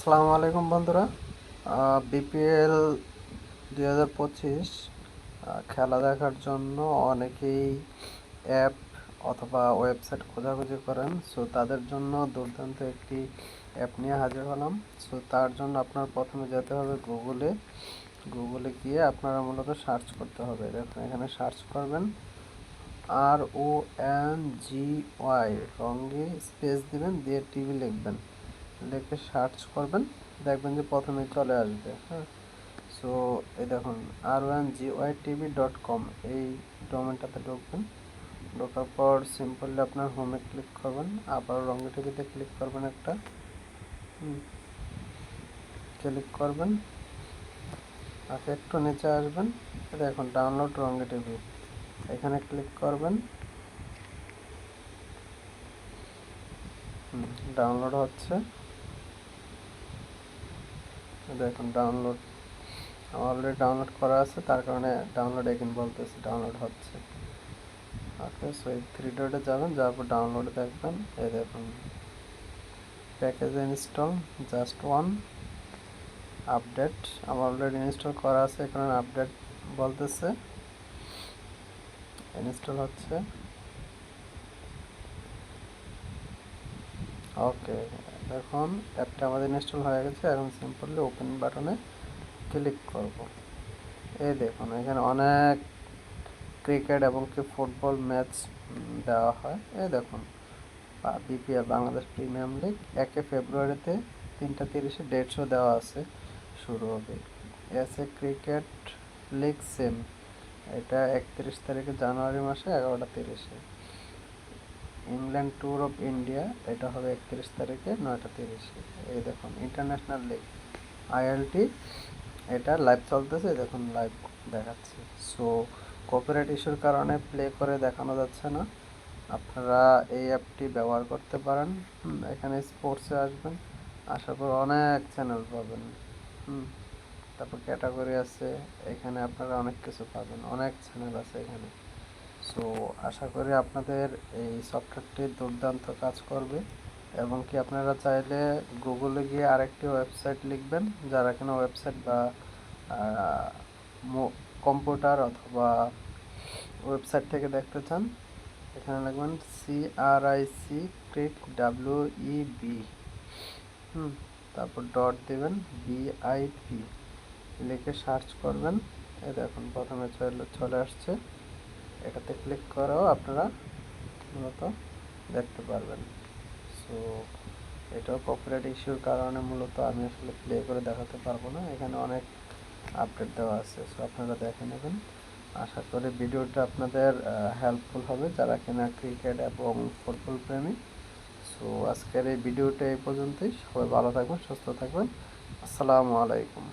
আসসালামু আলাইকুম বন্ধুরা। বিপিএল দুই হাজার পঁচিশ খেলা দেখার জন্য অনেকেই অ্যাপ অথবা ওয়েবসাইট খোঁজাখুঁজি করেন। সো তাদের জন্য দুর্দান্ত একটি অ্যাপ নিয়ে হাজির হলাম। সো তার জন্য আপনার প্রথমে যেতে হবে গুগলে গুগলে গিয়ে আপনারা মূলত সার্চ করতে হবে। দেখুন, এখানে সার্চ করবেন। R O N G Y রঙ্গে স্পেস দিবেন, দিয়ে টিভি লিখবেন। লিখে সার্চ করবেন, দেখবেন যে প্রথমে চলে আসবে হ্যাঁ? সো এই দেখুন R one G Y TV dot com এই ডোমেনটাতে ঢুকবেন। ঢোকার পর সিম্পলি আপনার হোমে ক্লিক করবেন, আবার রঙে টিভিতে ক্লিক করবেন একটা। ক্লিক করবেন আগে একটু নিচে আসবেন। দেখুন ডাউনলোড রঙে টিভি এখানে ক্লিক করবেন। ডাউনলোড হচ্ছে। দেখুন ডাউনলোড আমার অলরেডি ডাউনলোড করা আছে, তার কারণে ডাউনলোড এগিন বলতেছে ডাউনলোড হচ্ছে। সো এই থ্রি ডটে যাবেন, যাওয়ার পর ডাউনলোডে দেখবেন, এই দেখুন। Package install just one update আমার অলরেডি ইনস্টল করা আছে, এখানে আপডেট বলতেছে। ইনস্টল হচ্ছে। ওকে এখন অ্যাপটা আমাদের ইনস্টল হয়ে গেছে, এখন সিম্পলি ওপেন বাটনে ক্লিক করব। এই দেখুন, এখানে অনেক ক্রিকেট এবং কি ফুটবল ম্যাচ দেওয়া হয়। এই দেখুন, বিপিএল বাংলাদেশ প্রিমিয়াম লিগ, একে ফেব্রুয়ারিতে তিনটা তিরিশে ডেট শো দেওয়া আছে, শুরু হবে। S A cricket league same এটা একত্রিশ তারিখে জানুয়ারি মাসে, এগারোটা তিরিশে। ইংল্যান্ড ট্যুর অফ ইন্ডিয়া এটা হবে একত্রিশ তারিখে, নয়টা তিরিশে। এই দেখুন ইন্টারন্যাশনাল লিগ আইএলটি এটা লাইভ চলতেছে দেখুন লাইভ দেখাচ্ছে। সো কপিরাইট ইস্যুর কারণে প্লে করে দেখানো যাচ্ছে না। আপনারা এই অ্যাপটি ব্যবহার করতে পারেন। এখানে স্পোর্টসে আসবেন। আসার পর অনেক চ্যানেল পাবেন। হুম, তারপর ক্যাটাগরি আছে, এখানে আপনারা অনেক কিছু পাবেন। অনেক চ্যানেল আছে এখানে। সো আশা করি আপনাদের এই সফটওয়্যারটি দুর্দান্ত কাজ করবে এবং কি আপনারা চাইলে গুগলে গিয়ে আরেকটি ওয়েবসাইট লিখবেন, যারা কিনা ওয়েবসাইট বা কম্পিউটার অথবা ওয়েবসাইট থেকে দেখতে চান, এখানে লিখবেন C cric W E B হুম, তারপর ডট দেবেন বিআইপি লিখে সার্চ করবেন, এই দেখুন প্রথমে চলে চলে আসছে। এটাতে ক্লিক করেও আপনারা মূলত দেখতে পারবেন। সো এটাও কপিরাইট ইস্যুর কারণে মূলত আমি আসলে প্লে করে দেখাতে পারব না। এখানে অনেক আপডেট দেওয়া আছে। সো আপনারা দেখে নেবেন। আশা করি ভিডিওটা আপনাদের হেল্পফুল হবে যারা কিনা ক্রিকেট এবং ফুটবল প্রেমী। সো আজকের এই ভিডিওটা এই পর্যন্তই। সবাই ভালো থাকবেন, সুস্থ থাকবেন। আসসালামু আলাইকুম।